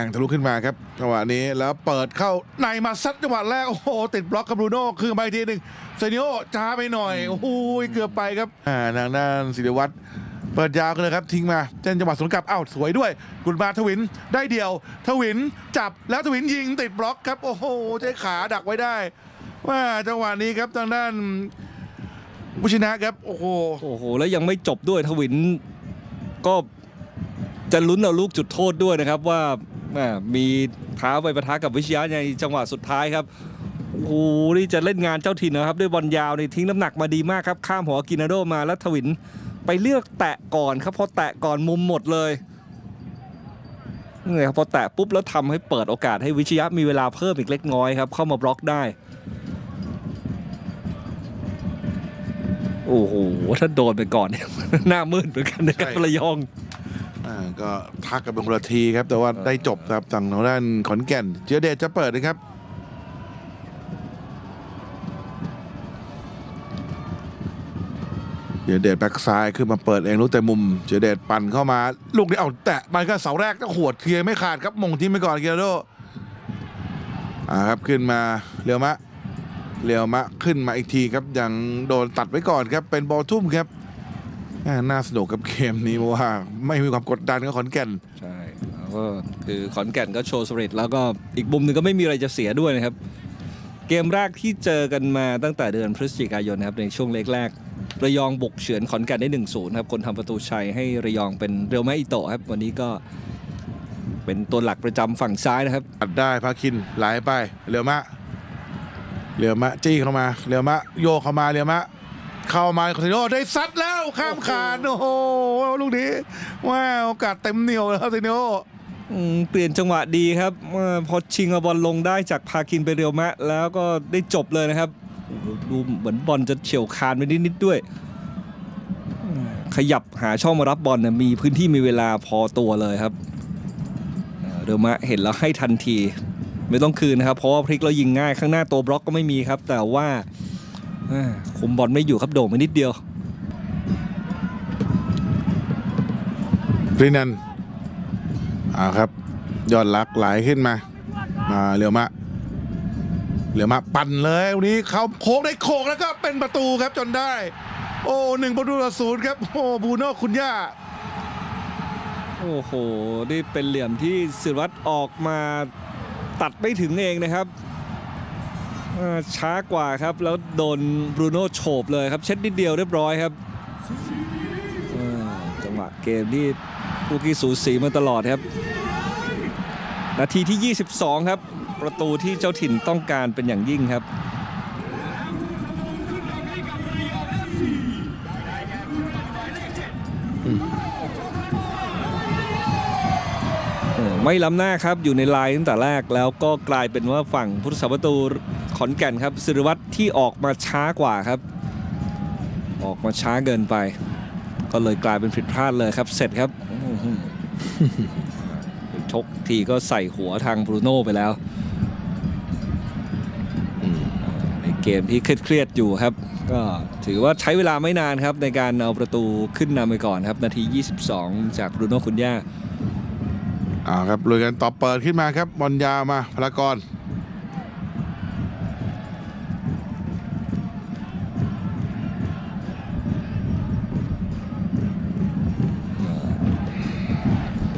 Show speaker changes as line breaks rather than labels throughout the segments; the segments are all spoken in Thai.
งทะลุขึ้นมาครับจังหวะนี้แล้วเปิดเข้าในมาซัดจังหวะแรก โอ้โห ติดบล็อกกับบรูโน่คือมาอีกทีหนึ่งเซนิโอช้าไปหน่อย โอ้โหเกือบไปครับอ่าทางด้านศิริวัตรเปิดยาวกันเลยครับ ทิ้งมาเจ้นจังหวะสวนกลับอ้าวสวยด้วย กุลมาทวินได้เดียว ทวินจับแล้วทวินยิงติดบล็อกครับ โอ้โหใช้ขาดักไว้ได้ว่าจังหวะนี้ครับทางด้านผู้ชนะครับ โอ้โห
โอ้โหแล้วยังไม่จบด้วยทวินก็จะลุ้นเอาลูกจุดโทษด้วยนะครับว่าแห มีเท้าไปประทะกับวิชยะในจังหวะสุดท้ายครับโอ้โหนี่จะเล่นงานเจ้าถิ่นนะครับ ด้วยบอลยาวในทิ้งน้ำหนักมาดีมากครับ ข้ามหัวกินาโดมาแล้วทวินไปเลือกแตะก่อนครับพอแตะก่อนมุมหมดเลยนี่ครับพอแตะปุ๊บแล้วทำให้เปิดโอกาสให้วิชยะมีเวลาเพิ่มอีกเล็กน้อยครับ เข้ามาบล็อกได้ โอ้โหถ้าโดนไปก่อนเนี่ยหน้ามืดเหมือนกันนะครับระยอง
อ่าก็ทักกันเป็นคนละทีครับ แต่ว่าได้จบครับฝั่งทางด้านขอนแก่นเจียเดชจะเปิดนะครับ เจียเดชแบ็กซ้ายขึ้นมาเปิดเองลูกแต่มุม เจียเดชปั่นเข้ามา ลูกนี้เอาแตะมันก็เสาแรกก็หวดเคลียร์ไม่ขาดครับมงทิ้งไปก่อนเกียร์โดอ่าครับขึ้นมาเรียวมะเรียวมะขึ้นมาอีกทีครับยังโดนตัดไว้ก่อนครับเป็นบอลทุ่มครับ น่าสนุกกับเกมนี้เพราะว่าไม่มีความกดดันกับขอนแก่น
ใช่แล้วก็คือขอนแก่นก็โชว์สำเร็จแล้วก็อีกมุมหนึ่งก็ไม่มีอะไรจะเสียด้วยนะครับ เกมแรกที่เจอกันมาตั้งแต่เดือนพฤศจิกายนนะครับในช่วงเล็กแรกระยองบุกเฉือนขอนแก่นได้1นศูนย์ครับ คนทำประตูชัยให้ระยองเป็นเรียวแมอิโตะครับ วันนี้ก็เป็นตัวหลักประจำฝั่งซ้ายนะครับ
ตัดได้พาคินไหลไปเรียวมะเรียวมะจี้เข้ามาเรียวมะโยกเข้ามาเรียวมะ เข้ามาคอนติโนได้ซัดแล้วข้ามคานโอ้โหลูกนี้ว้าวโอกาสเต็มเหนียวแล้วคอนติโน
อืมเปลี่ยนจังหวะดีครับพอชิงเอาบอลลงได้จากพาคินไปเรียวมะ แล้วก็ได้จบเลยนะครับ ดูเหมือนบอลจะเฉียวคานไปนิดๆด้วย ขยับหาช่องมารับบอลมีพื้นที่มีเวลาพอตัวเลยครับเรียวมะเห็นแล้วให้ทันที ไม่ต้องคืนนะครับ เพราะว่าพลิกแล้วยิงง่ายข้างหน้าตัวบล็อกก็ไม่มีครับ แต่ว่า คุมบอลไม่อยู่ครับโด่งไปนิดเดียว
ฟรีนันอ่าครับยอดรักไหลขึ้นมามาเรียวมะเรียวมะปั่นเลยวันนี้เขาโค้งได้โค้งแล้วก็เป็นประตูครับจนได้ โอ้หนึ่งประตูต่อศูนย์ครับโอ้บูโน่คุณย่า
โอ้โห นี่เป็นเหลี่ยมที่ศิรวัตรออกมาตัดไม่ถึงเองนะครับอ่า ช้ากว่าครับ แล้วโดนบรูโน่โฉบเลยครับ เช็ดนิดเดียวเรียบร้อยครับจังหวะเกมที่ผู้กี้สูสีมาตลอดครับ นาทีที่ 22 ครับ ประตูที่เจ้าถิ่นต้องการเป็นอย่างยิ่งครับไม่ล้ำหน้าครับอยู่ในไลน์ตั้งแต่แรกแล้วก็กลายเป็นว่าฝั่งพุทธศาสประตู ขอนแก่นครับศิริวัตรที่ออกมาช้ากว่าครับ ออกมาช้าเกินไป ก็เลยกลายเป็นผิดพลาดเลยครับ เสร็จครับชกทีก็ใส่หัวทางบรูโน่ไปแล้วในเกมที่เครียดๆอยู่ครับ ก็ถือว่าใช้เวลาไม่นานครับ ในการเอาประตูขึ้นนำไปก่อนครับ นาที 22 จากบรูโน่คุณย่า
อ่าครับลุยกันต่อเปิดขึ้นมาครับบอลยาวมาพลากร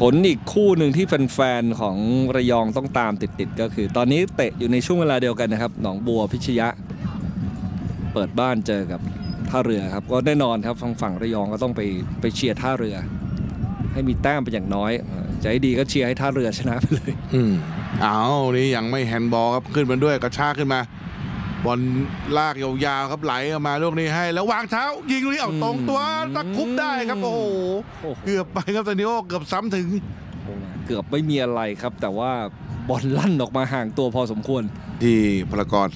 ผลอีกคู่หนึ่งที่แฟนๆของระยองต้องตามติดๆก็คือ ตอนนี้เตะอยู่ในช่วงเวลาเดียวกันนะครับ หนองบัวพิชยะ เปิดบ้านเจอกับท่าเรือครับ ก็แน่นอนครับฝั่งฝั่งระยองก็ต้องไปไปเชียร์ท่าเรือ ให้มีแต้มเป็นอย่างน้อยใจดีก็เชียร์ให้ท่าเรือชนะไปเลย
อืมเอานี่ยังไม่แฮนด์บอลครับขึ้นมาด้วยกระชากขึ้นมา บอลลากยาวๆครับไหลออกมาลูกนี้ให้ แล้ววางเท้า ยิงลูกนี้เอาตรงตัวตะคุบได้ครับโอ้โห
โอ้โห
เกือบไปครับซานิโอเกือบซ้ำถึง
เกือบไม่มีอะไรครับ แต่ว่าบอลลั่นออกมาห่างตัวพอสมควร
ที่พลากร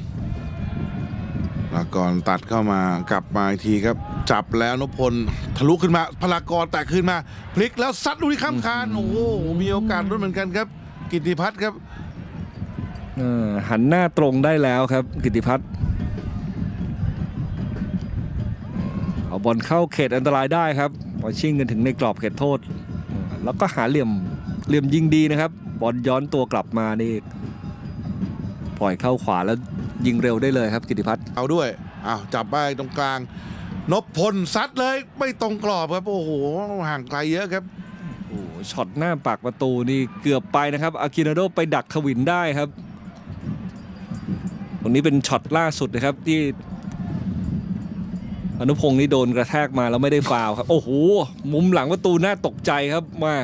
พลากรตัดเข้ามากลับมาอีกทีครับ จับแล้วนพพลทะลุขึ้นมาพลากรแตกขึ้นมา พลิกแล้วซัดลูกนี้ข้ามคานโอ้โหมีโอกาสลุ้นเหมือนกันครับ กิติพัฒน์ครับ
เออ หันหน้าตรงได้แล้วครับกิติพัฒน์เอาบอลเข้าเขตอันตรายได้ครับพอชิ่งกันถึงในกรอบเขตโทษ แล้วก็หาเหลี่ยมเหลี่ยมยิงดีนะครับ บอลย้อนตัวกลับมานี่ปล่อยเข้าขวาแล้วยิงเร็วได้เลยครับกิติพัฒน์
เอาด้วยอ้าวจับไปตรงกลางนพพลซัดเลยไม่ตรงกรอบครับ โอ้โหห่างไกลเยอะครับ
โอ้โหช็อตหน้าปากประตูนี่เกือบไปนะครับอากินาโดไปดักขวินได้ครับ ตรงนี้เป็นช็อตล่าสุดนะครับที่อนุพงศ์นี่โดนกระแทกมาแล้วไม่ได้ฟาวล์ครับ โอ้โห มุมหลังประตูน่าตกใจครับมา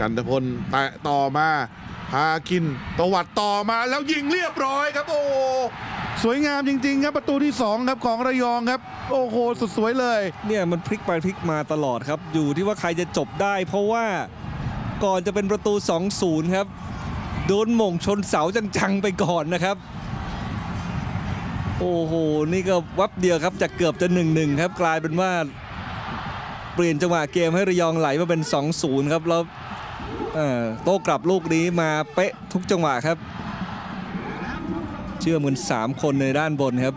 กันตพลแตะต่อมาพาคินตวัดต่อมาแล้วยิงเรียบร้อยครับ โอ้โหสวยงามจริง ๆ ครับประตูที่สองครับของระยองครับ โอ้โหสุดสวยเลย
เนี่ยมันพลิกไปพลิกมาตลอดครับ อยู่ที่ว่าใครจะจบได้ เพราะว่าก่อนจะเป็นประตู 2-0 ครับ โดนหม่งชนเสาจังๆไปก่อนนะครับ โอ้โห นี่ก็วับเดียวครับจากเกือบจะ1-1ครับกลายเป็นว่า เปลี่ยนจังหวะเกมให้ระยองไหลมาเป็น 2-0 ครับแล้วโต้กลับลูกนี้มาเป๊ะทุกจังหวะครับ เชื่อมกัน3คนในด้านบนครับ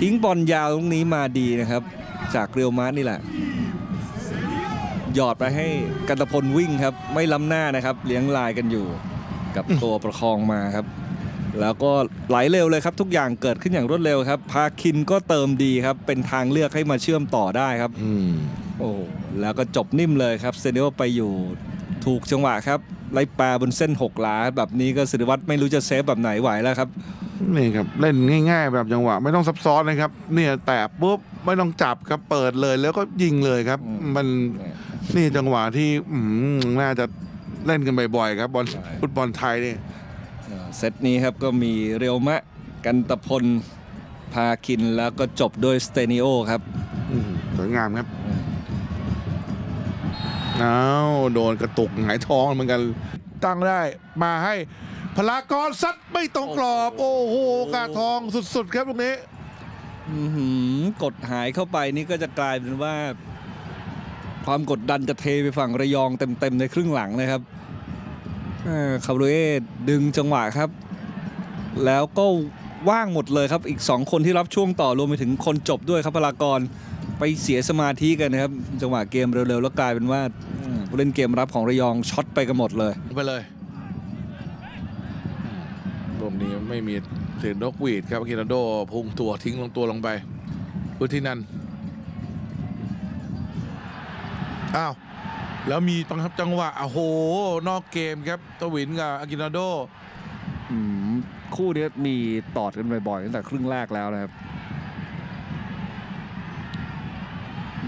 ทิ้งบอลยาวตรงนี้มาดีนะครับ จากเรียวมาร์นี่แหละหยอดไปให้กันตพลวิ่งครับ ไม่ล้ำหน้านะครับ เลี้ยงลายกันอยู่ กับตัวประคองมาครับ แล้วก็ไหลเร็วเลยครับ ทุกอย่างเกิดขึ้นอย่างรวดเร็วครับพาคินก็เติมดีครับ เป็นทางเลือกให้มาเชื่อมต่อได้ครับ
อืม
โอ้โหแล้วก็จบนิ่มเลยครับเซเนโอไปอยู่ถูกจังหวะครับไล่ปลาบนเส้นหกหลาแบบนี้ก็สิริวัตรไม่รู้จะเซฟแบบไหนไหวแล้วครับ
นี่ครับเล่นง่าย ๆ แบบจังหวะไม่ต้องซับซ้อนนะครับ เนี่ยแตะปุ๊บไม่ต้องจับครับเปิดเลยแล้วก็ยิงเลยครับ
อืม
มันนี่จังหวะที่อืมน่าจะเล่นกันบ่อยๆครับบอล
ใช่
ฟุตบอลไทยนี่
เอ่อเซตนี้ครับก็มีเรียวมะกันตพลพาคินแล้วก็จบด้วยสเตนิโอครับ
อืมสวยงามครับอ้าวโดนกระตุกหงายท้องเหมือนกัน ตั้งได้มาให้พลากรซัดไม่ตรงกรอบ โอ้โหกาทองสุดๆ ครับตรงนี้
อื้อหือกดหายเข้าไปนี่ก็จะกลายเป็นว่า ความกดดันจะเทไปฝั่งระยองเต็มๆในครึ่งหลังนะครับเอ่อ คาร์โรเอดึงจังหวะครับ แล้วก็ว่างหมดเลยครับ อีก 2 คนที่รับช่วงต่อรวมไปถึงคนจบด้วยครับพลากรไปเสียสมาธิกันนะครับ จังหวะเกมเร็วๆ แล้วกลายเป็นว่าผู้เล่นเกมรับของระยองช็อตไปกันหมดเลย
ไปเลยรวมนี้ไม่มีเสียงนกหวีดครับกินาโดพุ่งตัวทิ้งลงตัวลงไปพุทธินันอ้าว แล้วมีต้องครับจังหวะโอ้โห นอกเกมครับตวินกับอากินาโด
อืมคู่นี้มีตอดกันบ่อยๆตั้งแต่ครึ่งแรกแล้วนะครับ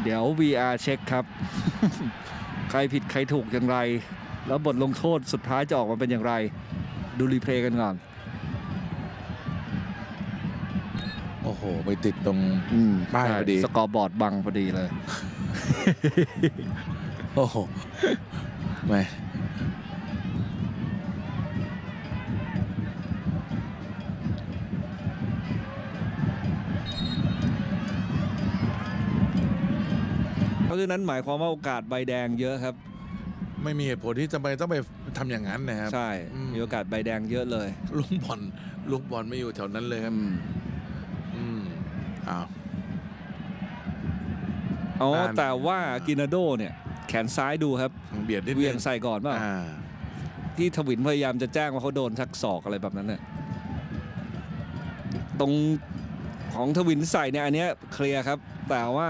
เดี๋ยว VR เช็คครับ ใครผิดใครถูกอย่างไร แล้วบทลงโทษสุดท้ายจะออกมาเป็นอย่างไร ดูรีเพลย์กันก่อน
โอ้โห ไปติดตรง
อืม
ป้ายพอดี
สกอร์บอร์ดบังพอดีเลย
โอ้โหไม่
เพราะฉะนั้นหมายความว่าโอกาสใบแดงเยอะครับ
ไม่มีเหตุผลที่จะไปต้องไปทำอย่างนั้นนะครับ
ใช่
อืม
มีโอกาสใบแดงเยอะเลย
ลูกบอลลูกบอลไม่อยู่แถวนั้นเลยครับ
อืม
อืมอ้าว
อ๋อ
อ่าน
แต่ว่ากินาโดเนี่ย แขนซ้ายดูครับ
เบียดนิด
เวีย
นึ
ง
ง
ใส่ก่อนเปล่า
อ่า
ที่ทวินพยายามจะแจ้งว่าเขาโดนชักศอกอะไรแบบนั้นเนี่ยตรงของทวินใส่เนี่ยอันเนี้ยเคลียร์ครับ แต่ว่า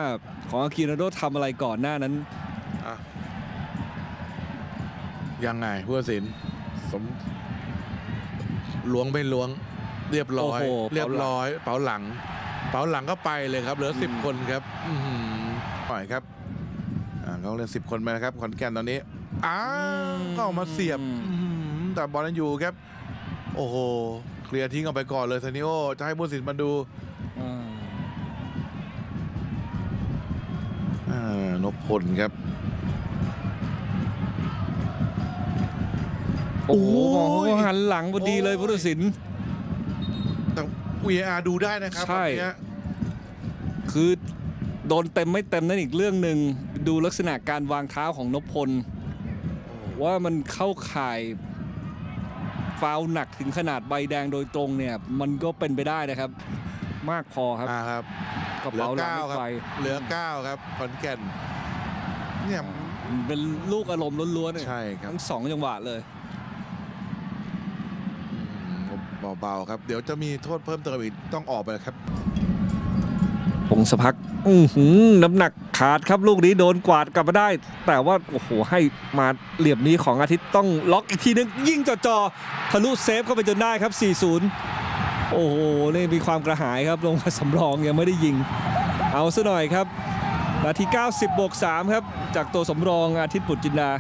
ของอากินาโดทำอะไรก่อนหน้านั้น
อะยังไงผู้ตัดสินสมล้วงไม่ล้วง เรียบร้อย
โอ้โห
เรียบร้อย เป๋าหลัง เป๋าหลังก็ไปเลยครับ เหลือสิบ
อืม
คนครับอือหือปล่อยครับอ่า เขาเล่นสิบคนไปนะครับขอนแก่นตอนนี้อ้าวก็เอามาเสียบอื้อหือแต่บอลยังอยู่ครับ โอ้โหเคลียร์ทิ้งออกไปก่อนเลยซานิโอจะให้ผู้ตัดสินมาดู
อ่า
อ่านพพลครับ
โอ้โห
โอ้ย
เขาหันหลังพอดีเลย
โอ้ย
ผู้ตัดสิน
แต่ VAR ดูได้นะครับ
ใช่
แบบเนี้ย
คือโดนเต็มไม่เต็มนั่นอีกเรื่องหนึ่ง ดูลักษณะการวางเท้าของนพพล ว่ามันเข้าข่ายฟาวล์หนักถึงขนาดใบแดงโดยตรงเนี่ย มันก็เป็นไปได้นะครับ มากพอครับ
อ่าครับ
กระ
เหลือ
เป๋าหลัง
เก้า
ไม่
ครับ
ไป
เหลือเก้าครับขอนแก่นเนี่ย
เป็นลูกอารมณ์ล้วนๆเนี่ย
ใช่ครับ
ทั้งสองจังหวะเลย
อืมเบาๆครับ เดี๋ยวจะมีโทษเพิ่มเติมอีกต้องออกไปแล้วครับ
พงศพักอือหือน้ำหนักขาดครับลูกนี้โดนกวาดกลับมาได้ แต่ว่าโอ้โหให้มาเหลี่ยมนี้ของอาทิตย์ต้องล็อกอีกทีนึงยิงจ่อๆทะลุเซฟเข้าไปจนได้ครับ 4-0 โอ้โหนี่มีความกระหายครับลงมาสำรองยังไม่ได้ยิง เอาซะหน่อยครับนาที 90บวก3ครับ จากตัวสำรองอาทิตย์ปุจจินดา